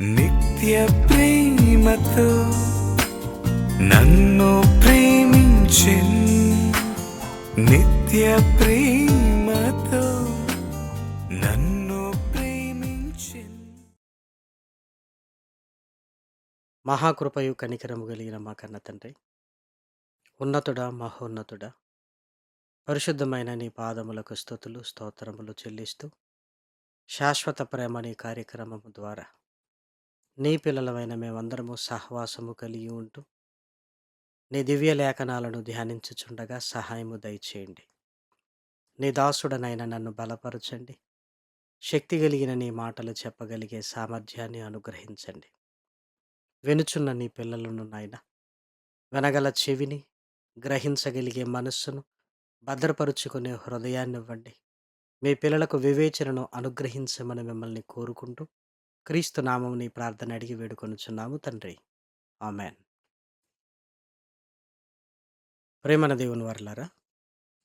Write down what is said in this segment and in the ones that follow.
నిత్య ప్రేమతో నన్ను ప్రేమించిన్ నిత్య ప్రేమతో నన్ను ప్రేమించిన్ మహాకృపయు కనికరము కలిగిన మా కన్న తండ్రి. ఉన్నతుడా మహోన్నతుడా? పరిశుద్ధమైన నీ పాదములకు స్థుతులు స్తోత్రములు చెల్లిస్తూ శాశ్వత ప్రేమ నీ కార్యక్రమము ద్వారా నీ పిల్లలమైన మేమందరము సహవాసము కలిగి ఉంటూ నీ దివ్య లేఖనాలను ధ్యానించుచుండగా సహాయము దయచేయండి. నీ దాసుడనైన నన్ను బలపరచండి. శక్తి కలిగిన నీ మాటలు చెప్పగలిగే సామర్థ్యాన్ని అనుగ్రహించండి. వెనుచున్న నీ పిల్లలను నాయన వినగల చెవిని గ్రహించగలిగే మనస్సును భద్రపరుచుకునే హృదయాన్ని ఇవ్వండి మీ పిల్లలకు వివేచనను అనుగ్రహించమని మిమ్మల్ని కోరుకుంటూ క్రీస్తు నామంని ప్రార్థన అడిగి వేడుకొనుచున్నాము తండ్రి. ఆమెన్. ప్రేమన దేవుని వర్లారా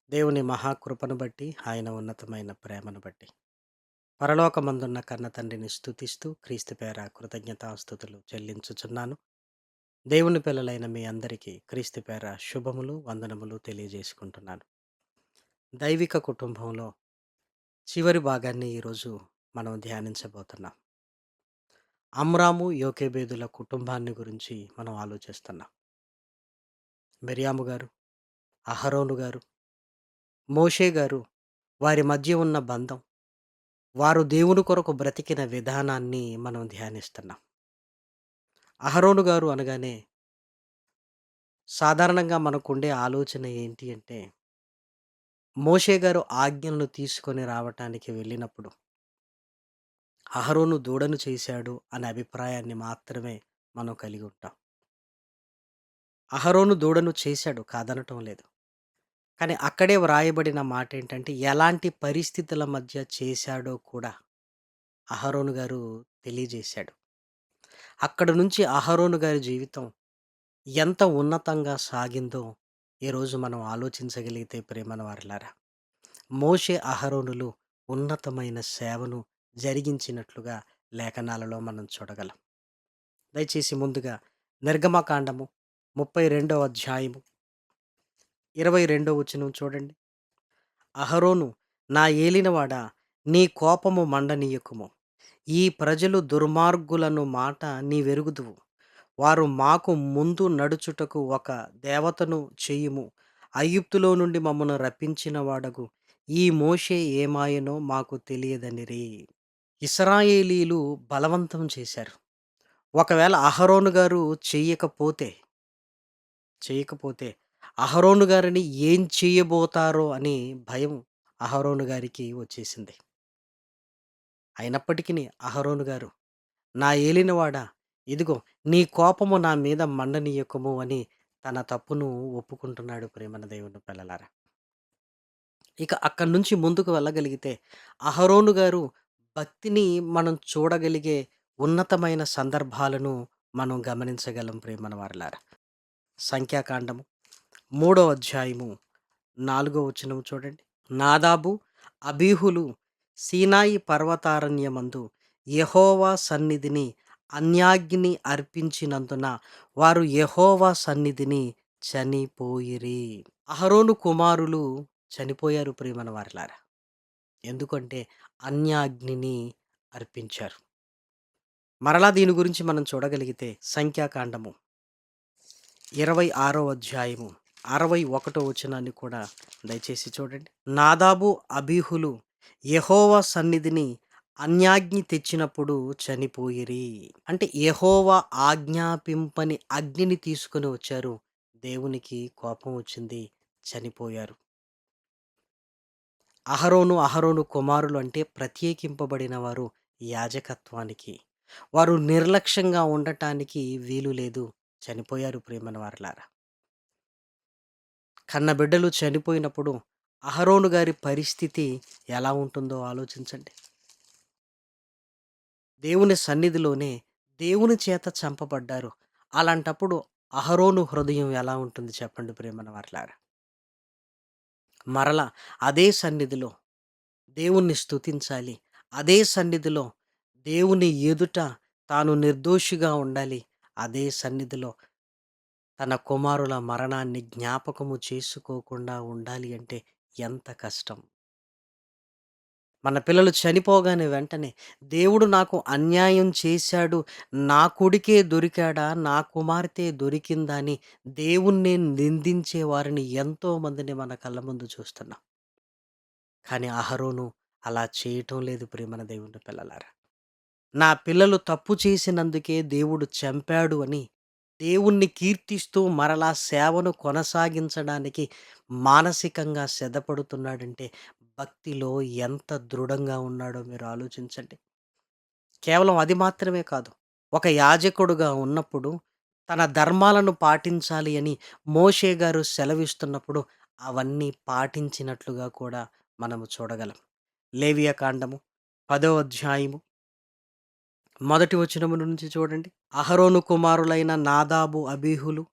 దేవుని మహాకృపను బట్టి ఆయన ఉన్నతమైన ప్రేమను బట్టి పరలోకమందున్న కన్న తండ్రిని స్తుతిస్తూ క్రీస్తు పేర కృతజ్ఞతాస్థుతులు చెల్లించుచున్నాను. దేవుని పిల్లలైన మీ అందరికీ క్రీస్తు పేర శుభములు వందనములు తెలియజేసుకుంటున్నాను. దైవిక కుటుంబంలో చివరి భాగాన్ని ఈరోజు మనం ధ్యానించబోతున్నాం. అమ్రాము యోకేబేదుల కుటుంబాన్ని గురించి మనం ఆలోచిస్తున్నాం. మిరియాము గారు అహరోను గారు మోషే గారు వారి మధ్య ఉన్న బంధం వారు దేవుని కొరకు బ్రతికిన విధానాన్ని మనం ధ్యానిస్తున్నాం. అహరోను గారు అనగానే సాధారణంగా మనకుండే ఆలోచన ఏంటి అంటే మోషే గారు ఆజ్ఞలను తీసుకొని రావటానికి వెళ్ళినప్పుడు అహరోను దూడను చేశాడు అనే అభిప్రాయాన్ని మాత్రమే మనం కలిగి ఉంటాం. అహరోను దూడను చేశాడు కాదనటం లేదు. కానీ అక్కడే వ్రాయబడిన మాట ఏంటంటే ఎలాంటి పరిస్థితుల మధ్య చేశాడో కూడా అహరోను గారు తెలియజేశాడు. అక్కడ నుంచి అహరోను గారి జీవితం ఎంత ఉన్నతంగా సాగిందో ఈరోజు మనం ఆలోచించగలిగితే ప్రేమన వారిలారా మోషే అహరోనులు ఉన్నతమైన సేవను జరిగించినట్లుగా లేఖనాలలో మనం చూడగలం. దయచేసి ముందుగా నిర్గమకాండము ముప్పై రెండవ అధ్యాయము ఇరవై రెండవ వచనం చూడండి. అహరోను నా ఏలినవాడ నీ కోపము మండనీయకుము. ఈ ప్రజలు దుర్మార్గులను మాట నీ వెరుగుదువు వారు మాకు ముందు నడుచుటకు ఒక దేవతను చేయుము. అయ్యుప్తులో నుండి మమ్మను రప్పించిన వాడగు ఈ మోషే ఏమాయనో మాకు తెలియదనిరి. ఇస్రాయేలీలు బలవంతం చేశారు. ఒకవేళ అహరోను గారు చెయ్యకపోతే చేయకపోతే అహరోను గారిని ఏం చేయబోతారో అని భయం అహరోను గారికి వచ్చేసింది. అయినప్పటికీ అహరోను గారు నా ఏలినవాడ ఇదిగో నీ కోపము నా మీద మండనీయకము అని తన తప్పును ఒప్పుకుంటున్నాడు ప్రేమన దేవుని పిల్లలారా. ఇక అక్కడి నుంచి ముందుకు వెళ్ళగలిగితే అహరోను గారు భక్తిని మనం చూడగలిగే ఉన్నతమైన సందర్భాలను మనం గమనించగలం ప్రేమన వారలారా సంఖ్యాకాండము మూడో అధ్యాయము నాలుగో వచనము చూడండి. నాదాబు అబీహులు సీనాయి పర్వతారణ్యమందు యహోవా సన్నిధిని అన్యాగ్ని అర్పించినందున వారు యహోవా సన్నిధిని చనిపోయిరి. అహరోను కుమారులు చనిపోయారు ప్రియమన వారిలారా ఎందుకంటే అన్యాగ్నిని అర్పించారు. మరలా దీని గురించి మనం చూడగలిగితే సంఖ్యాకాండము. ఇరవై ఆరో అధ్యాయము అరవై ఒకటో వచనాన్ని కూడా దయచేసి చూడండి. నాదాబు అబీహులు యహోవా సన్నిధిని అన్యాగ్ని తెచ్చినప్పుడు చనిపోయిరి. అంటే యహోవా ఆజ్ఞాపింపని అగ్నిని తీసుకొని వచ్చారు. దేవునికి కోపం వచ్చింది చనిపోయారు. అహరోను అహరోను కుమారులు అంటే ప్రత్యేకింపబడిన వారు యాజకత్వానికి. వారు నిర్లక్ష్యంగా ఉండటానికి వీలు లేదు. చనిపోయారు ప్రేమన వారలారా. కన్నబిడ్డలు చనిపోయినప్పుడు అహరోను గారి పరిస్థితి ఎలా ఉంటుందో ఆలోచించండి. దేవుని సన్నిధిలోనే దేవుని చేత చంపబడ్డారు. అలాంటప్పుడు అహరోను హృదయం ఎలా ఉంటుంది చెప్పండి ప్రేమన వారలారా. మరల అదే సన్నిధిలో దేవుణ్ణి స్థుతించాలి అదే సన్నిధిలో దేవుని ఎదుట తాను నిర్దోషిగా ఉండాలి. అదే సన్నిధిలో తన కుమారుల మరణాన్ని జ్ఞాపకము చేసుకోకుండా ఉండాలి అంటే ఎంత కష్టం. మన పిల్లలు చనిపోగానే వెంటనే దేవుడు నాకు అన్యాయం చేశాడు. నా కొడుకే దొరికాడా? నా కుమార్తె దొరికిందా? అని దేవుణ్ణి నిందించే వారిని ఎంతో మందిని మన కళ్ళ ముందు చూస్తున్నాం. కానీ అహరోను అలా చేయటం లేదు ప్రేమన దేవుని పిల్లలారా. నా పిల్లలు తప్పు చేసినందుకే దేవుడు చంపాడు అని దేవుణ్ణి కీర్తిస్తూ మరలా సేవను కొనసాగించడానికి మానసికంగా సిద్ధపడుతున్నాడంటే భక్తిలో ఎంత దృఢంగా ఉన్నాడో మీరు ఆలోచించండి. కేవలం అది మాత్రమే కాదు. ఒక యాజకుడుగా ఉన్నప్పుడు తన ధర్మాలను పాటించాలి అని మోషే గారు సెలవిస్తున్నప్పుడు అవన్నీ పాటించినట్లుగా కూడా మనము చూడగలం. లేవియ కాండము పదో అధ్యాయము మొదటి వచనము నుంచి చూడండి. అహరోను కుమారులైన నాదాబు, అబీహులు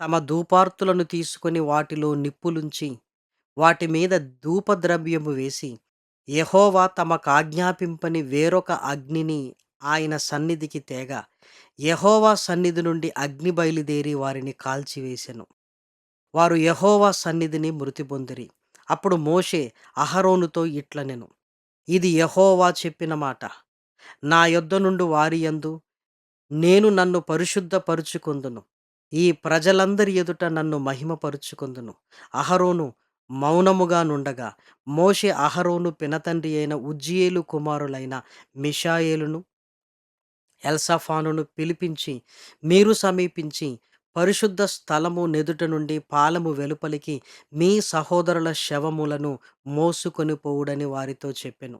తమ ధూపార్తులను తీసుకొని వాటిలో నిప్పులుంచి వాటి మీద ధూపద్రవ్యము వేసి యహోవా తమకాజ్ఞాపింపని వేరొక అగ్నిని ఆయన సన్నిధికి తేగా యహోవా సన్నిధి నుండి అగ్ని బయలుదేరి వారిని కాల్చివేశెను వారు యహోవా సన్నిధిని మృతి పొందిరి. అప్పుడు మోషే అహరోనుతో ఇట్లనెను. ఇది యహోవా చెప్పిన మాట. నా యొద్ద నుండి వారి యందు నేను నన్ను పరిశుద్ధపరుచుకొందును. ఈ ప్రజలందరి ఎదుట నన్ను మహిమపరుచుకుందును అహరోను మౌనముగా నుండగా మోషే అహరోను పినతండ్రి అయిన ఉజ్జియేలు కుమారులైన మిషాయేలును, ఎల్సఫానును పిలిపించి మీరు సమీపించి పరిశుద్ధ స్థలము నెదుట నుండి పాలము వెలుపలికి మీ సహోదరుల శవములను మోసుకొని పోవుడని వారితో చెప్పెను.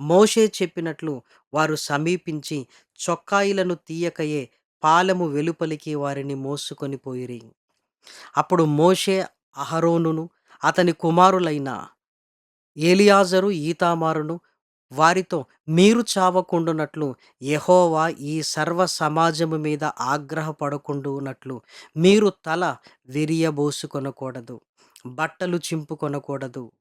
మోషే చెప్పినట్లు వారు సమీపించి చొక్కాయిలను తీయకయే పాలెము వెలుపలికి వారిని మోసుకొని పోయిరి. అప్పుడు మోషే అహరోనును అతని కుమారులైన ఏలియాజరు ఈతామారును వారితో మీరు చావకుండునట్లు యహోవా ఈ సర్వ సమాజము మీద ఆగ్రహపడకుండునట్లు మీరు తల విరియబోసుకొనకూడదు. బట్టలు చింపుకొనకూడదు.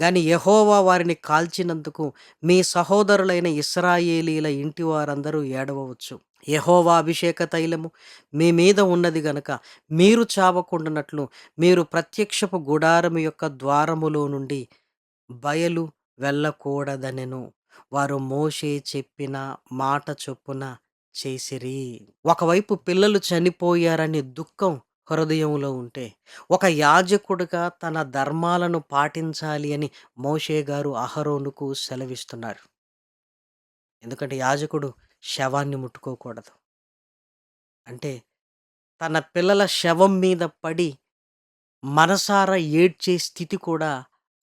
గాని యహోవా వారిని కాల్చినందుకు మీ సహోదరులైన ఇస్రాయేలీల ఇంటి వారందరూ ఏడవవచ్చు. యహోవా అభిషేక తైలము మీ మీద ఉన్నది గనక మీరు చావకుండానట్లు మీరు ప్రత్యక్షపు గుడారము యొక్క ద్వారములో నుండి బయలు వెళ్ళకూడదనెను. వారు మోషే చెప్పిన మాట చొప్పున చేసిరి. ఒకవైపు పిల్లలు చనిపోయారనే దుఃఖం హృదయంలో ఉంటే, ఒక యాజకుడుగా తన ధర్మాలను పాటించాలి అని మోషే గారు అహరోనుకు సెలవిస్తున్నారు. ఎందుకంటే యాజకుడు శవాన్ని ముట్టుకోకూడదు. అంటే తన పిల్లల శవం మీద పడి మనసారా ఏడ్చే స్థితి కూడా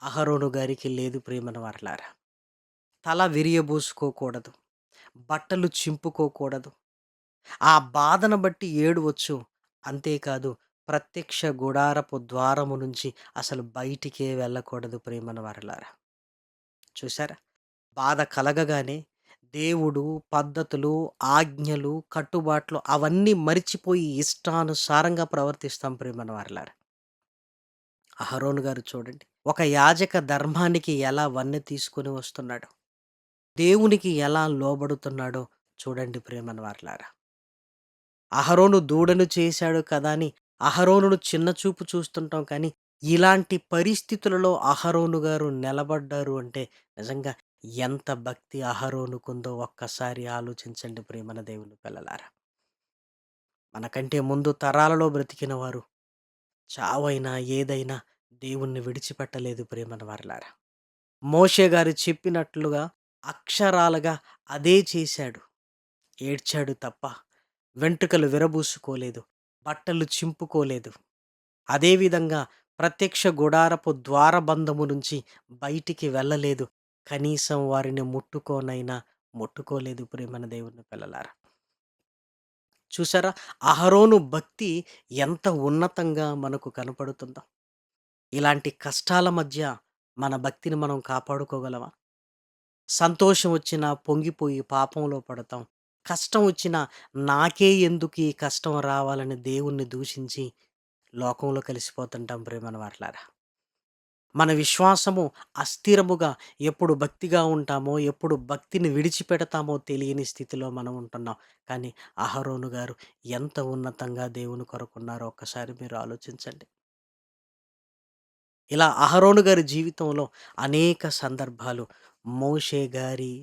అహరోను గారికి లేదు ప్రేమన వారలారా. తల విరియబోసుకోకూడదు. బట్టలు చింపుకోకూడదు. ఆ బాధను బట్టి ఏడవచ్చు. అంతేకాదు ప్రత్యక్ష గుడారపు ద్వారము నుంచి అసలు బయటికే వెళ్ళకూడదు ప్రేమన వారలారా. చూసారా? బాధ కలగగానే దేవుడు, పద్ధతులు, ఆజ్ఞలు, కట్టుబాట్లు అవన్నీ మరిచిపోయి ఇష్టానుసారంగా ప్రవర్తిస్తాం ప్రియమైన వారలారా. అహరోను గారు చూడండి. ఒక యాజక ధర్మానికి ఎలా వన్నె తీసుకొని వస్తున్నాడో, దేవునికి ఎలా లోబడుతున్నాడో చూడండి ప్రియమైన వారలారా. అహరోను దూడను చేశాడు కదా అని అహరోనును చిన్నచూపు చూస్తుంటాం కానీ, ఇలాంటి పరిస్థితులలో అహరోను గారు నిలబడ్డారు అంటే నిజంగా ఎంత భక్తి అహరోనుకుందో ఒక్కసారి ఆలోచించండి ప్రేమన దేవుని పిల్లలారా. మనకంటే ముందు తరాలలో బ్రతికిన వారు చావైనా, ఏదైనా దేవుణ్ణి విడిచిపెట్టలేదు ప్రేమన వారలారా. మోషే గారు చెప్పినట్లుగా అక్షరాలుగా అదే చేశాడు. ఏడ్చాడు తప్ప వెంట్రుకలు విరబూసుకోలేదు. బట్టలు చింపుకోలేదు. అదేవిధంగా ప్రత్యక్ష గుడారపు ద్వారబంధము నుంచి బయటికి వెళ్ళలేదు. కనీసం వారిని ముట్టుకోనైనా ముట్టుకోలేదు ప్రియమైన దేవుని పిల్లలారా. చూసారా? అహరోను భక్తి ఎంత ఉన్నతంగా మనకు కనపడుతుందో. ఇలాంటి కష్టాల మధ్య మన భక్తిని మనం కాపాడుకోగలమా? సంతోషం వచ్చినా పొంగిపోయి పాపంలో పడతాం. కష్టం వచ్చినా నాకే ఎందుకు ఈ కష్టం రావాలని దేవుణ్ణి దూషించి లోకంలో కలిసిపోతుంటాం ప్రియమైన వారలారా. మన విశ్వాసము అస్థిరముగా ఎప్పుడు భక్తిగా ఉంటామో, ఎప్పుడు భక్తిని విడిచిపెడతామో తెలియని స్థితిలో మనం ఉంటున్నాం. కానీ అహరోను గారు ఎంత ఉన్నతంగా దేవుని కొరకున్నారో ఒక్కసారి మీరు ఆలోచించండి. ఇలా అహరోను గారి జీవితంలో అనేక సందర్భాలు మోషే గారి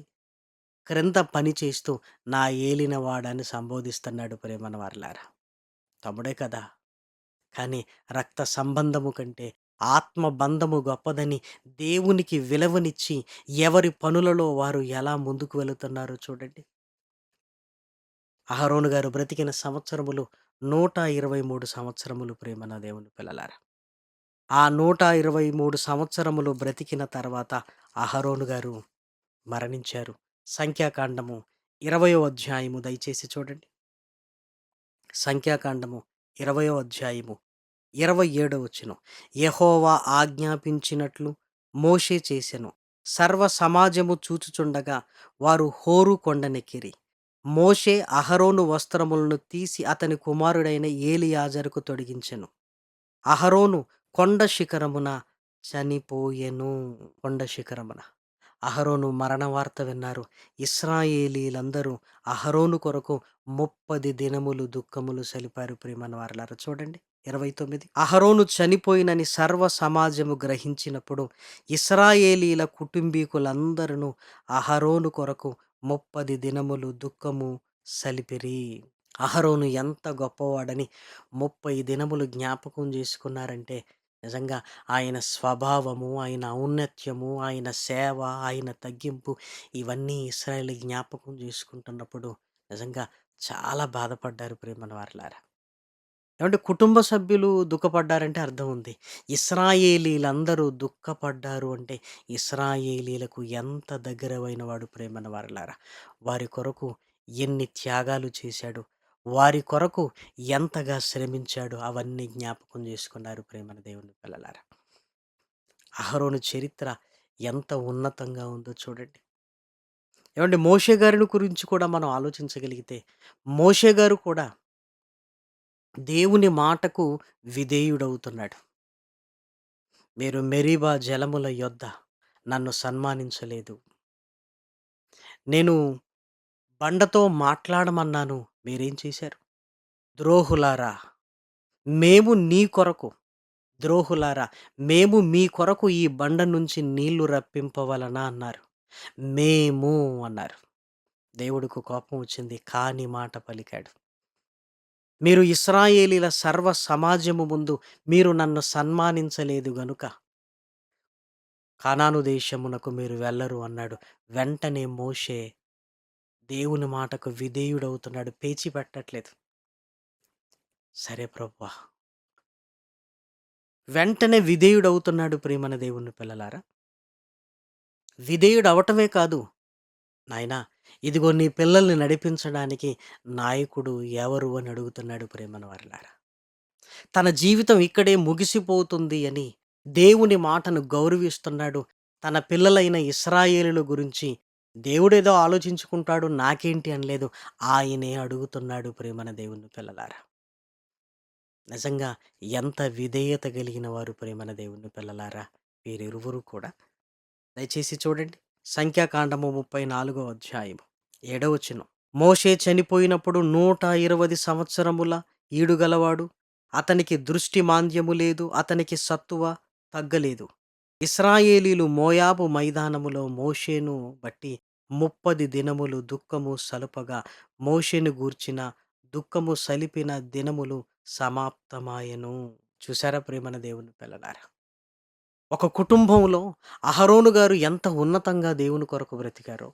క్రింద పని చేస్తూ నా ఏలినవాడని సంబోధిస్తున్నాడు ప్రేమనవారులారా తమ్ముడే కదా! కానీ రక్త సంబంధము కంటే ఆత్మబంధము గొప్పదని దేవునికి విలువనిచ్చి ఎవరి పనులలో వారు ఎలా ముందుకు వెళుతున్నారో చూడండి. అహరోను గారు బ్రతికిన సంవత్సరములు 123 సంవత్సరములు ప్రేమన దేవుని పిల్లలారా. ఆ 123 సంవత్సరములు బ్రతికిన తర్వాత అహరోను గారు మరణించారు. సంఖ్యాకాండము 20వ అధ్యాయము దయచేసి చూడండి. సంఖ్యాకాండము 20వ అధ్యాయము 27వ వచనం. యహోవా ఆజ్ఞాపించినట్లు మోషే చేసెను. సర్వ సమాజము చూచుచుండగా వారు హోరు కొండనెక్కిరి. మోషే అహరోను వస్త్రములను తీసి అతని కుమారుడైన ఏలియాజరుకు తొడిగించెను. అహరోను కొండ శిఖరమున చనిపోయెను. కొండ శిఖరమున. అహరోను మరణ వార్త విన్నారు. ఇస్రాయేలీలందరూ అహరోను కొరకు ముప్పది దినములు దుఃఖములు సలిపారు ప్రియమైన వారలారా చూడండి. 29 అహరోను చనిపోయినని సర్వ సమాజము గ్రహించినప్పుడు ఇస్రాయేలీల కుటుంబీకులందరూ అహరోను కొరకు ముప్పది దినములు దుఃఖము సలిపిరి. అహరోను ఎంత గొప్పవాడని 30 దినములు జ్ఞాపకం చేసుకున్నారంటే నిజంగా ఆయన స్వభావము, ఆయన ఔన్నత్యము, ఆయన సేవ, ఆయన తగ్గింపు ఇవన్నీ ఇశ్రాయేలు జ్ఞాపకం చేసుకుంటున్నప్పుడు నిజంగా చాలా బాధపడ్డారు ప్రియమైన వారలారా. ఏమంటే కుటుంబ సభ్యులు దుఃఖపడ్డారంటే అర్థం ఉంది. ఇస్రాయేలీలందరూ దుఃఖపడ్డారు అంటే ఇస్రాయేలీలకు ఎంత దగ్గరమైన వాడు ప్రేమన వారలారా. వారి కొరకు ఎన్ని త్యాగాలు చేశాడు. వారి కొరకు ఎంతగా శ్రమించాడు అవన్నీ జ్ఞాపకం చేసుకున్నారు ప్రేమల దేవుని పిల్లలారా. అహరోను చరిత్ర ఎంత ఉన్నతంగా ఉందో చూడండి. ఏమంటే మోషే గారిని గురించి కూడా మనం ఆలోచించగలిగితే మోషే గారు కూడా దేవుని మాటకు విధేయుడవుతున్నాడు. మీరు మెరీబా జలముల యొద్ద నన్ను సన్మానించలేదు. నేను బండతో మాట్లాడమన్నాను. మీరేం చేశారు? ద్రోహులారా! మేము నీ కొరకు ద్రోహులారా! మేము మీ కొరకు ఈ బండ నుంచి నీళ్ళు రప్పింపవలనా అన్నారు. మేము అన్నారు. దేవుడికి కోపం వచ్చింది. కాని మాట పలికాడు. మీరు ఇస్రాయేలీల సర్వ సమాజము ముందు మీరు నన్ను సన్మానించలేదు గనుక కానాను దేశమునకు మీరు వెళ్ళరు అన్నాడు. వెంటనే మోషే దేవుని మాటకు విధేయుడవుతున్నాడు. పేచి పెట్టట్లేదు. సరే ప్రభువా! వెంటనే విధేయుడవుతున్నాడు ప్రేమన దేవుని పిల్లలారా. విధేయుడు అవటమే కాదు. నాయనా ఇదిగో నీ పిల్లల్ని నడిపించడానికి నాయకుడు ఎవరు అని అడుగుతున్నాడు ప్రేమన వారిలారా తన జీవితం ఇక్కడే ముగిసిపోతుంది అని దేవుని మాటను గౌరవిస్తున్నాడు. తన పిల్లలైన ఇస్రాయేలుల గురించి దేవుడేదో ఆలోచించుకుంటాడు నాకేంటి అనలేదు. ఆయనే అడుగుతున్నాడు ప్రేమన దేవుని పిల్లలారా. నిజంగా ఎంత విధేయత కలిగిన వారు ప్రేమన దేవుని పిల్లలారా వీరిరువురు కూడా. దయచేసి చూడండి. సంఖ్యాకాండము 34వ అధ్యాయము ఏడవ వచనం. మోషే చనిపోయినప్పుడు 120 సంవత్సరముల ఈడుగలవాడు. అతనికి దృష్టి మాంద్యము లేదు. అతనికి సత్తువ తగ్గలేదు. ఇస్రాయేలీలు మోయాబు మైదానములో మోషేను బట్టి ముప్పది దినములు దుఃఖము సలుపగా మోషేను గూర్చిన దుఃఖము సలిపిన దినములు సమాప్తమాయను చూసారా ప్రేమన దేవుని పిల్లలారా. ఒక కుటుంబంలో అహరోను గారు ఎంత ఉన్నతంగా దేవుని కొరకు బ్రతికారో,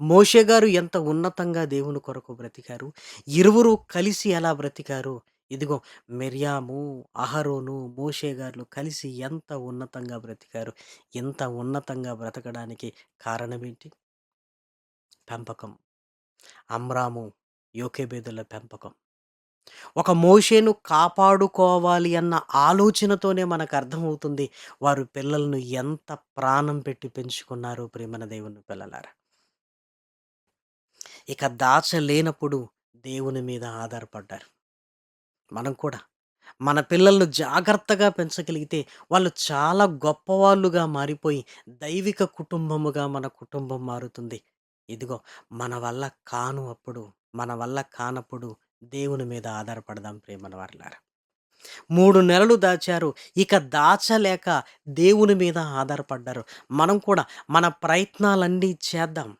మోషే గారు ఎంత ఉన్నతంగా దేవుని కొరకు బ్రతికారు. ఇరువురు కలిసి ఎలా బ్రతికారు. ఇదిగో మిర్యాము, అహరోను, మోషే గారు కలిసి ఎంత ఉన్నతంగా బ్రతికారు. ఎంత ఉన్నతంగా బ్రతకడానికి కారణమేంటి? పెంపకం. అమ్రాము, యోకేబేదుల పెంపకం. ఒక మోషేను కాపాడుకోవాలి అన్న ఆలోచనతోనే మనకు అర్థమవుతుంది. వారు పిల్లలను ఎంత ప్రాణం పెట్టి పెంచుకున్నారో ప్రేమన దేవుని పిల్లలారా. ఇక దాచలేనప్పుడు దేవుని మీద ఆధారపడ్డారు. మనం కూడా మన పిల్లలను జాగ్రత్తగా పెంచగలిగితే వాళ్ళు చాలా గొప్పవాళ్ళుగా మారిపోయి దైవిక కుటుంబముగా మన కుటుంబం మారుతుంది. ఇదిగో మన వల్ల కాను అప్పుడు, మన వల్ల కానప్పుడు దేవుని మీద ఆధారపడదాం ప్రియమైన వారలారా. 3 నెలలు దాచారు. ఇక దాచలేక దేవుని మీద ఆధారపడ్డారు. మనం కూడా మన ప్రయత్నాలన్నీ చేద్దాం.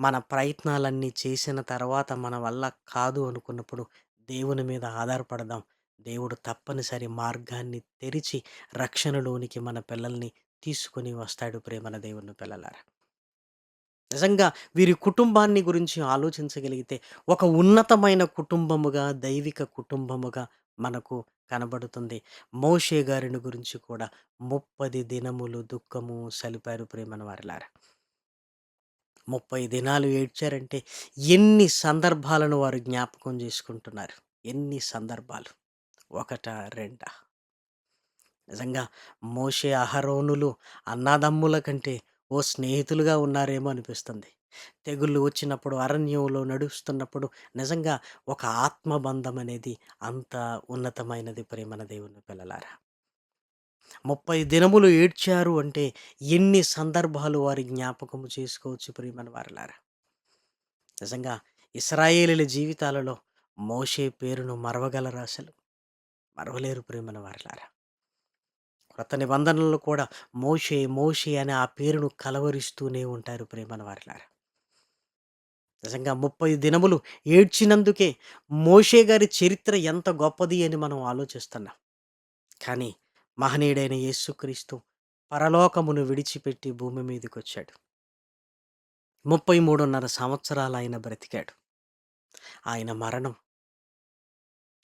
మన ప్రయత్నాలన్నీ చేసిన తర్వాత మన వల్ల కాదు అనుకున్నప్పుడు దేవుని మీద ఆధారపడదాం. దేవుడు తప్పనిసరి మార్గాన్ని తెరిచి రక్షణలోనికి మన పిల్లల్ని తీసుకొని వస్తాడు ప్రేమన దేవుని పిల్లలారా. నిజంగా వీరి కుటుంబాన్ని గురించి ఆలోచించగలిగితే ఒక ఉన్నతమైన కుటుంబముగా, దైవిక కుటుంబముగా మనకు కనబడుతుంది. మోషే గారిని గురించి కూడా 30 దినములు దుఃఖము సలిపారు ప్రేమన వారిలారా 30 దినాలు ఏడ్చారంటే ఎన్ని సందర్భాలను వారు జ్ఞాపకం చేసుకుంటున్నారు. ఎన్ని సందర్భాలు. ఒకటా? రెండా? నిజంగా మోషే, అహరోనులు అన్నాదమ్ముల కంటే ఓ స్నేహితులుగా ఉన్నారేమో అనిపిస్తుంది. తెగుళ్ళు వచ్చినప్పుడు, అరణ్యంలో నడుస్తున్నప్పుడు నిజంగా ఒక ఆత్మబంధం అనేది అంత ఉన్నతమైనది ప్రేమన దేవుని పిల్లలారా. 30 దినములు ఏడ్చారు అంటే ఎన్ని సందర్భాలు వారి జ్ఞాపకము చేసుకోవచ్చు ప్రియమని వారిలారా నిజంగా ఇస్రాయేలీల జీవితాలలో మోషే పేరును మరవగలరా అసలు? మరవలేరు ప్రియమని వారిలారా క్రొత్త నిబంధనలు కూడా మోషే, మోషే అని ఆ పేరును కలవరిస్తూనే ఉంటారు ప్రేమని వారిలారా నిజంగా 30 దినములు ఏడ్చినందుకే మోషే గారి చరిత్ర ఎంత గొప్పది అని మనం ఆలోచిస్తున్నాం. కానీ మహనీయుడైన యేసుక్రీస్తు పరలోకమును విడిచిపెట్టి భూమి మీదకొచ్చాడు. 33.5 సంవత్సరాలు ఆయన బ్రతికాడు. ఆయన మరణం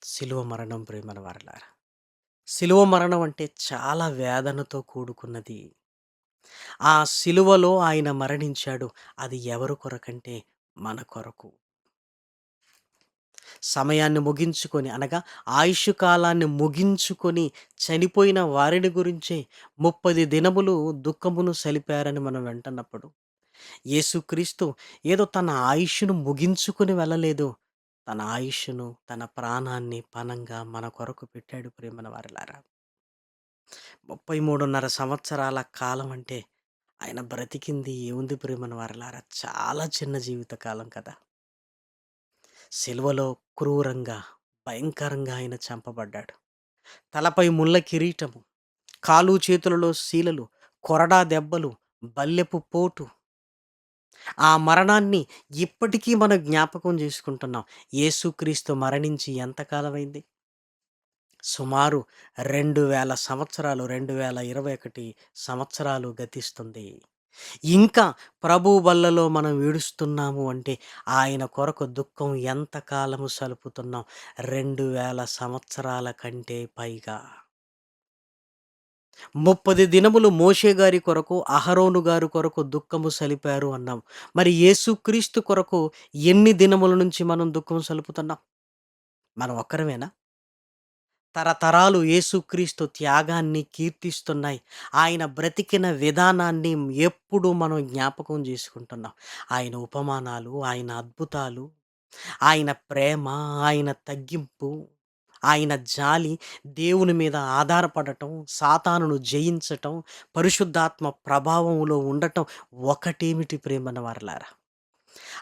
శిలువ మరణం ప్రేమల వారలారా. శిలువ మరణం అంటే చాలా వేదనతో కూడుకున్నది. ఆ శిలువలో ఆయన మరణించాడు. అది ఎవరి కొరకంటే మన కొరకు. సమయాన్ని ముగించుకొని అనగా ఆయుష్ కాలాన్ని ముగించుకొని చనిపోయిన వారిని గురించే 30 దినములు దుఃఖమును సలిపారని మనం వెంటన్నప్పుడు యేసుక్రీస్తు ఏదో తన ఆయుష్ను ముగించుకొని వెళ్ళలేదు. తన ఆయుష్ను తన ప్రాణాన్ని పణంగా మన కొరకు పెట్టాడు ప్రేమన వారిలారా ముప్పై మూడున్నర సంవత్సరాల కాలం అంటే ఆయన బ్రతికింది ఏముంది ప్రేమన వారిలారా చాలా చిన్న జీవిత కాలం కదా! సిలువలో క్రూరంగా, భయంకరంగా ఆయన చంపబడ్డాడు. తలపై ముళ్ళ కిరీటము, కాలు చేతులలో శీలలు, కొరడా దెబ్బలు, బల్లెపు పోటు. ఆ మరణాన్ని ఇప్పటికీ మనం జ్ఞాపకం చేసుకుంటున్నాం. యేసుక్రీస్తు మరణించి ఎంతకాలమైంది సుమారు రెండు వేల సంవత్సరాలు 2021 సంవత్సరాలు గతిస్తుంది. ఇంకా ప్రభు వల్లలో మనం ఏడుస్తున్నాము అంటే ఆయన కొరకు దుఃఖం ఎంతకాలము సలుపుతున్నాం రెండు వేల సంవత్సరాల కంటే పైగా. 30 దినములు మోషే గారి కొరకు, అహరోను గారి కొరకు దుఃఖము సలిపారు అన్నాం. మరి యేసుక్రీస్తు కొరకు ఎన్ని దినముల నుంచి మనం దుఃఖం సలుపుతున్నాం? మనం ఒక్కరమేనా? తరతరాలు యేసుక్రీస్తు త్యాగాన్ని కీర్తిస్తున్నాయి. ఆయన బ్రతికిన విధానాన్ని ఎప్పుడు మనం జ్ఞాపకం చేసుకుంటున్నాం. ఆయన ఉపమానాలు, ఆయన అద్భుతాలు, ఆయన ప్రేమ, ఆయన తగ్గింపు, ఆయన జాలి, దేవుని మీద ఆధారపడటం, సాతానును జయించటం, పరిశుద్ధాత్మ ప్రభావంలో ఉండటం ఒకటేమిటి ప్రేమన వారలారా.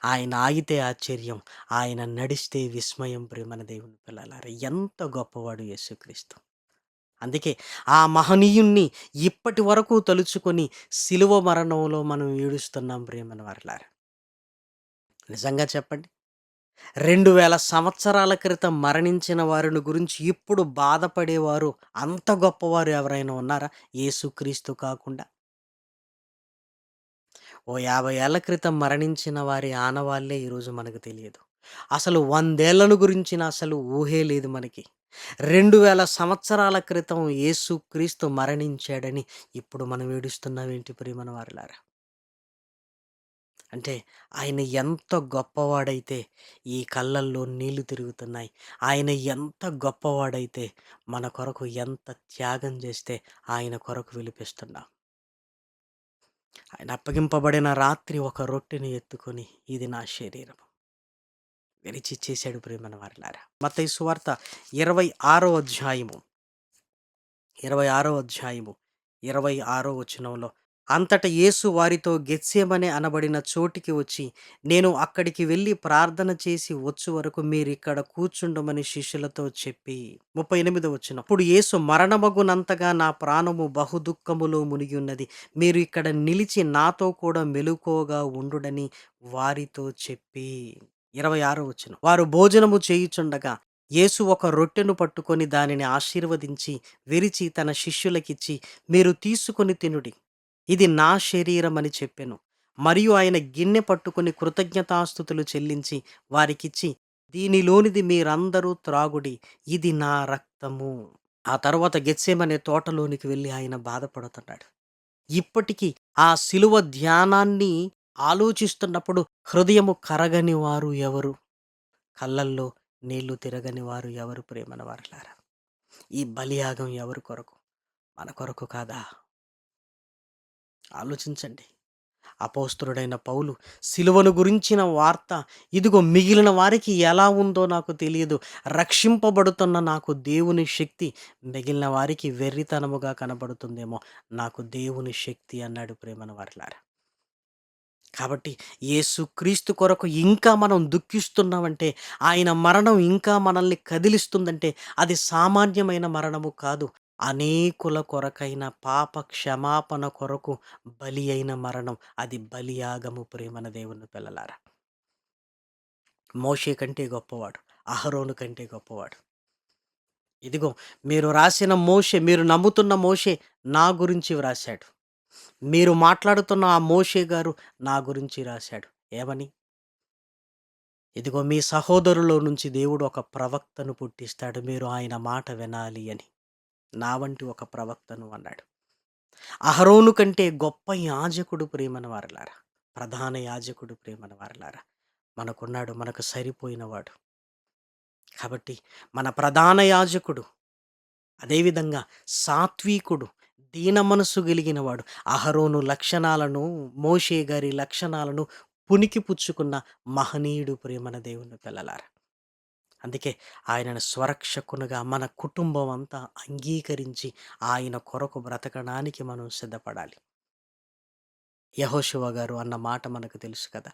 ఆయన ఆగితే ఆశ్చర్యం, ఆయన నడిస్తే విస్మయం ప్రేమన దేవుని పిల్లలారా. ఎంత గొప్పవాడు యేసుక్రీస్తు. అందుకే ఆ మహనీయుణ్ణి ఇప్పటి వరకు తలుచుకొని శిలువ మరణంలో మనం ఏడుస్తున్నాం ప్రేమన వారిలారా నిజంగా చెప్పండి. 2000 సంవత్సరాల క్రితం మరణించిన వారిని గురించి ఇప్పుడు బాధపడేవారు అంత గొప్పవారు ఎవరైనా ఉన్నారా? యేసుక్రీస్తు కాకుండా? ఓ 50 ఏళ్ళ క్రితం మరణించిన వారి ఆనవాళ్ళే ఈరోజు మనకు తెలియదు. అసలు వందేళ్ళను గురించిన అసలు ఊహే లేదు మనకి. 2000 సంవత్సరాల క్రితం యేసుక్రీస్తు మరణించాడని ఇప్పుడు మనం ఏడుస్తున్నామేంటి ప్రియమైన వారలారా? అంటే ఆయన ఎంత గొప్పవాడైతే ఈ కళ్ళల్లో నీళ్ళు తిరుగుతున్నాయి. ఆయన ఎంత గొప్పవాడైతే మన కొరకు ఎంత త్యాగం చేస్తే ఆయన కొరకు విలిపిస్తున్నాం. ఆయన అప్పగింపబడిన రాత్రి ఒక రొట్టెని ఎత్తుకొని ఇది నా శరీరం. విరిచి చేశాడు ప్రేమన వారిలారా మత సువార్త ఇరవై ఆరో అధ్యాయము ఇరవై ఆరో అధ్యాయము ఇరవై ఆరో వచనంలో అంతట యేసు వారితో గెత్సేమనే అనబడిన చోటికి వచ్చి నేను అక్కడికి వెళ్ళి ప్రార్థన చేసి వచ్చు వరకు మీరిక్కడ కూర్చుండమని శిష్యులతో చెప్పి ముప్పై ఎనిమిది వచ్చిన అప్పుడు యేసు మరణమగునంతగా నా ప్రాణము బహుదుఃఖములో మునిగి ఉన్నది మీరు ఇక్కడ నిలిచి నాతో కూడా మెలుకోగా ఉండుడని వారితో చెప్పి ఇరవై ఆరో వచ్చిన వారు భోజనము చేయుచుండగా యేసు ఒక రొట్టెను పట్టుకొని దానిని ఆశీర్వదించి విరిచి తన శిష్యులకిచ్చి మీరు తీసుకొని తినుడి. ఇది నా శరీరం అని చెప్పెను. మరియు ఆయన గిన్నె పట్టుకొని కృతజ్ఞతాస్థుతులు చెల్లించి వారికిచ్చి దీనిలోనిది మీరందరూ త్రాగుడి ఇది నా రక్తము. ఆ తర్వాత గెత్సేమనే తోటలోనికి వెళ్ళి ఆయన బాధపడుతున్నాడు. ఇప్పటికీ ఆ శిలువ ధ్యానాన్ని ఆలోచిస్తున్నప్పుడు హృదయము కరగని వారు ఎవరు? కళ్ళల్లో నీళ్ళు తిరగని వారు ఎవరు ప్రేమన వారలారా ఈ బలియాగం ఎవరు కొరకు? మన కొరకు కాదా? ఆలోచించండి. అపోస్తుడైన పౌలు సిలువను గురించిన వార్త ఇదిగో మిగిలిన వారికి ఎలా ఉందో నాకు తెలియదు. రక్షింపబడుతున్న నాకు దేవుని శక్తి మిగిలిన వారికి వెర్రితనముగా కనబడుతుందేమో నాకు దేవుని శక్తి అన్నాడు ప్రేమన వారిలారా. కాబట్టి యేసుక్రీస్తు కొరకు ఇంకా మనం దుఃఖిస్తున్నామంటే ఆయన మరణం ఇంకా మనల్ని కదిలిస్తుందంటే అది సామాన్యమైన మరణము కాదు. అనేకుల కొరకైన పాప క్షమాపణ కొరకు బలి అయిన మరణం అది బలియాగము ప్రేమన దేవుని పిల్లలారా. మోషే కంటే గొప్పవాడు అహరోను కంటే గొప్పవాడు. ఇదిగో మీరు రాసిన మోషే మీరు నమ్ముతున్న మోషే నా గురించి వ్రాశాడు. మీరు మాట్లాడుతున్న ఆ మోషే గారు నా గురించి రాశాడు. ఏమని? ఇదిగో మీ సహోదరులో నుంచి దేవుడు ఒక ప్రవక్తను పుట్టిస్తాడు మీరు ఆయన మాట వినాలి అని. నా వంటి ఒక ప్రవక్తను అన్నాడు. అహరోను కంటే గొప్ప యాజకుడు ప్రేమన వారలారా. ప్రధాన యాజకుడు ప్రేమన వారలారా. మనకున్నాడు మనకు సరిపోయినవాడు కాబట్టి మన ప్రధాన యాజకుడు అదేవిధంగా సాత్వికుడు దీన మనసు గెలిగినవాడు అహరోను లక్షణాలను మోషే గారి లక్షణాలను పునికి పుచ్చుకున్న మహనీయుడు ప్రేమన దేవుని పిల్లలారా. అందుకే ఆయనను స్వరక్షకునుగా మన కుటుంబం అంతా అంగీకరించి ఆయన కొరకు బ్రతకడానికి మనం సిద్ధపడాలి. యహోశివ గారు అన్న మాట మనకు తెలుసు కదా!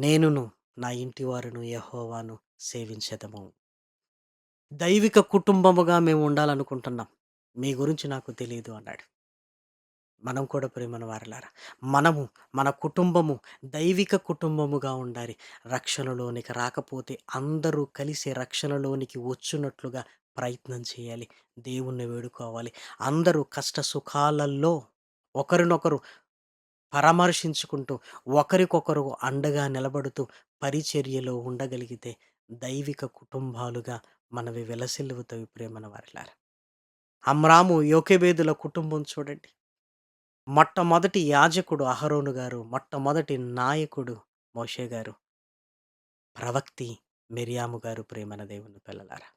నేనును నా ఇంటి వారును యహోవాను సేవించదము. దైవిక కుటుంబముగా మేము ఉండాలనుకుంటున్నాం. మీ గురించి నాకు తెలియదు అన్నాడు. మనం కూడా ప్రేమన వారలారా. మనము మన కుటుంబము దైవిక కుటుంబముగా ఉండాలి. రక్షణలోనికి రాకపోతే అందరూ కలిసి రక్షణలోనికి వచ్చినట్లుగా ప్రయత్నం చేయాలి. దేవుణ్ణి వేడుకోవాలి. అందరూ కష్ట సుఖాలలో ఒకరినొకరు పరామర్శించుకుంటూ ఒకరికొకరు అండగా నిలబడుతూ పరిచర్యలో ఉండగలిగితే దైవిక కుటుంబాలుగా మనవి విలసిల్లువుతాయి ప్రేమన వారిలారా. అమ్రాము యోకేబేదుల కుటుంబం చూడండి. మొట్టమొదటి యాజకుడు అహరోను గారు మొట్టమొదటి నాయకుడు మోషే గారు. ప్రవక్తి మిరియాము గారు ప్రేమన దేవుని పిల్లలారా.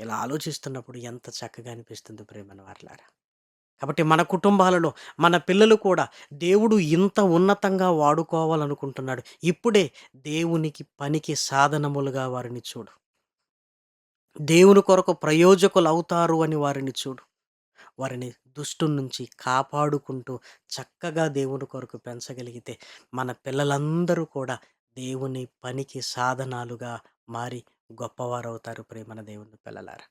ఇలా ఆలోచిస్తున్నప్పుడు ఎంత చక్కగా అనిపిస్తుంది ప్రేమన వారలారా. కాబట్టి మన కుటుంబాలలో మన పిల్లలు కూడా దేవుడు ఇంత ఉన్నతంగా వాడుకోవాలనుకుంటున్నాడు. ఇప్పుడే దేవునికి పనికి సాధనములుగా వారిని చూడు. దేవుని కొరకు ప్రయోజకులు అవుతారు అని వారిని చూడు. వారిని దుష్టు నుంచి కాపాడుకుంటూ చక్కగా దేవుని కొరకు పెంచగలిగితే మన పిల్లలందరూ కూడా దేవుని పనికి సాధనాలుగా మారి గొప్పవారవుతారు ప్రేమన దేవుని పిల్లలారా.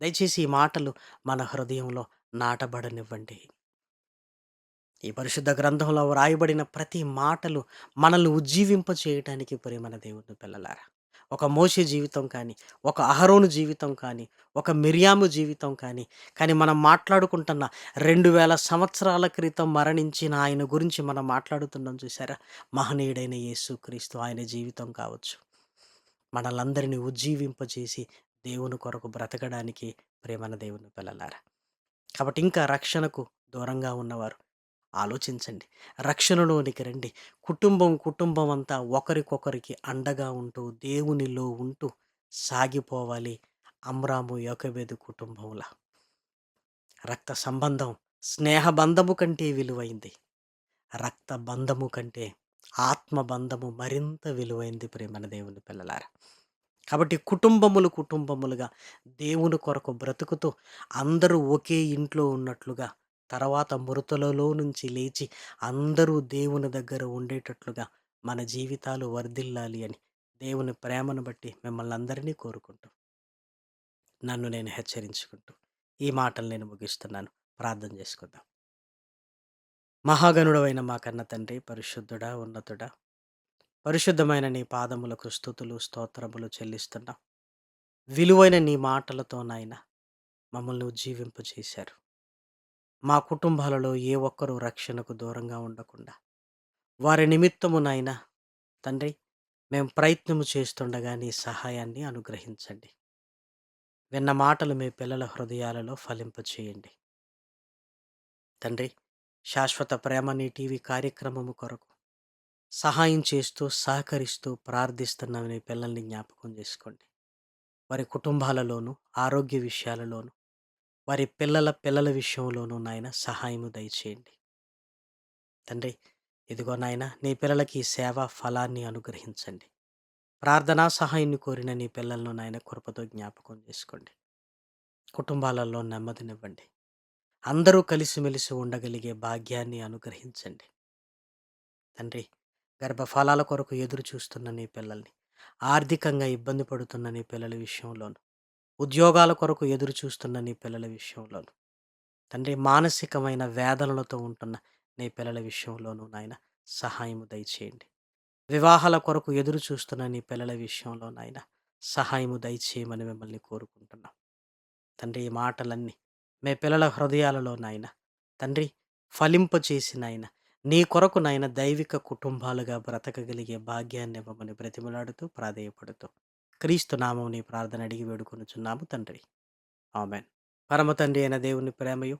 దయచేసి ఈ మాటలు మన హృదయంలో నాటబడనివ్వండి. ఈ పరిశుద్ధ గ్రంథంలో వ్రాయబడిన ప్రతి మాటలు మనల్ని ఉజ్జీవింప చేయటానికి ప్రేమన దేవుని పిల్లలారా. ఒక మోషే జీవితం కానీ ఒక అహరోను జీవితం కానీ ఒక మిరియాము జీవితం కానీ కానీ మనం మాట్లాడుకుంటున్న రెండు వేల సంవత్సరాల క్రితం మరణించిన ఆయన గురించి మనం మాట్లాడుతున్నాం చూసారా మహనీయుడైన యేసు క్రీస్తు ఆయన జీవితం కావచ్చు. మనలందరినీ ఉజ్జీవింపజేసి దేవుని కొరకు బ్రతకడానికి ప్రేమన దేవుని పిల్లలారా. కాబట్టి ఇంకా రక్షణకు దూరంగా ఉన్నవారు ఆలోచించండి. రక్షణలోనికి రండి. కుటుంబం కుటుంబం అంతా ఒకరికొకరికి అండగా ఉంటూ దేవునిలో ఉంటూ సాగిపోవాలి అమ్రాము యోకవేదు కుటుంబంలా. రక్త సంబంధం స్నేహ బంధము కంటే విలువైంది. రక్త బంధము కంటే ఆత్మబంధము మరింత విలువైంది ప్రేమన దేవుని పిల్లలారా. కాబట్టి కుటుంబములు కుటుంబములుగా దేవుని కొరకు బ్రతుకుతూ అందరూ ఒకే ఇంట్లో ఉన్నట్లుగా తర్వాత మృతులలో నుంచి లేచి అందరూ దేవుని దగ్గర ఉండేటట్లుగా మన జీవితాలు వర్ధిల్లాలి అని దేవుని ప్రేమను బట్టి మిమ్మల్ని అందరినీ కోరుకుంటూ నన్ను నేను హెచ్చరించుకుంటూ ఈ మాటలు నేను ముగిస్తున్నాను. ప్రార్థన చేసుకుందాం. మహాగణుడవైన మా కన్న తండ్రి పరిశుద్ధుడా ఉన్నతుడా పరిశుద్ధమైన నీ పాదములకు స్థుతులు స్తోత్రములు చెల్లిస్తున్నాం. విలువైన నీ మాటలతో నాయన మమ్మల్ని ఉజ్జీవింపు చేశారు మా కుటుంబాలలో ఏ ఒక్కరూ రక్షణకు దూరంగా ఉండకుండా వారి నిమిత్తము నాయన తండ్రి మేము ప్రయత్నము చేస్తుండగా నీ సహాయాన్ని అనుగ్రహించండి. విన్న మాటలు మీ పిల్లల హృదయాలలో ఫలింపచేయండి. తండ్రి శాశ్వత ప్రేమ నీ టీవీ కార్యక్రమము కొరకు సహాయం చేస్తూ సహకరిస్తూ ప్రార్థిస్తున్న మీ పిల్లల్ని జ్ఞాపకం చేసుకోండి. వారి కుటుంబాలలోనూ ఆరోగ్య విషయాలలోనూ వారి పిల్లల పిల్లల విషయంలోనూ నాయన సహాయము దయచేయండి. తండ్రి ఇదిగో నాయన నీ పిల్లలకి ఈ సేవ ఫలాన్ని అనుగ్రహించండి. ప్రార్థనా సహాయాన్ని కోరిన నీ పిల్లలను నాయన కృపతో జ్ఞాపకం చేసుకోండి. కుటుంబాలలో నెమ్మదినివ్వండి. అందరూ కలిసిమెలిసి ఉండగలిగే భాగ్యాన్ని అనుగ్రహించండి. తండ్రి గర్భఫలాల కొరకు ఎదురు చూస్తున్న నీ పిల్లల్ని ఆర్థికంగా ఇబ్బంది పడుతున్న నీ పిల్లల విషయంలోను ఉద్యోగాల కొరకు ఎదురు చూస్తున్న నీ పిల్లల విషయంలోను తండ్రి మానసికమైన వేదనలతో ఉంటున్న నీ పిల్లల విషయంలోనూ నాయన సహాయము దయచేయండి. వివాహాల కొరకు ఎదురు చూస్తున్న నీ పిల్లల విషయంలో నాయన సహాయము దయచేయమని మిమ్మల్ని కోరుకుంటున్నాం. తండ్రి ఈ మాటలన్నీ మీ పిల్లల హృదయాలలో నాయన తండ్రి ఫలింపచేసి నాయన నీ కొరకు నాయన దైవిక కుటుంబాలుగా బ్రతకగలిగే భాగ్యాన్ని ఇవ్వమని బ్రతిమలాడుతూ ప్రాధేయపడుతూ క్రీస్తు నామముని ప్రార్థన అడిగి వేడుకొనుచున్నాము తండ్రి. ఆమెన్. పరమ తండ్రి అయిన దేవుని ప్రేమయు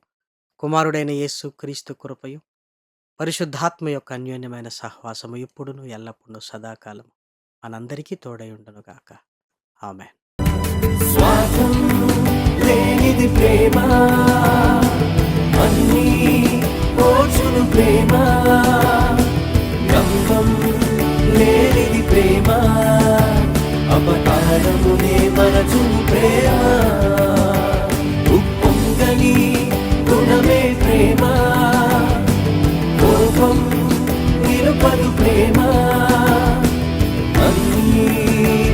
కుమారుడైన యేసు క్రీస్తు కృపయు పరిశుద్ధాత్మ యొక్క అన్యోన్యమైన సహవాసము ఇప్పుడును ఎల్లప్పుడూ సదాకాలము. మనందరికీ తోడై ఉండును గాక. ఆమెన్. లేనిది ప్రేమ అన్నీ ప్రేమ లేనిది ప్రేమ. అపకారమునే మరచును ప్రేమ? ఉప్పొంగని గుణమే ప్రేమ? కోపం నిలుపదు ప్రేమ? అన్నీ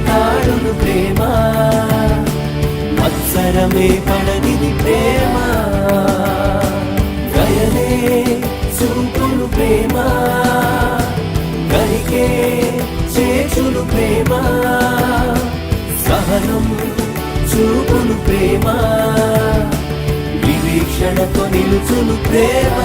తాడును ప్రేమ? మత్సరమే చూపును ప్రేమ. నిరీక్షణతో నిలుచును ప్రేమ.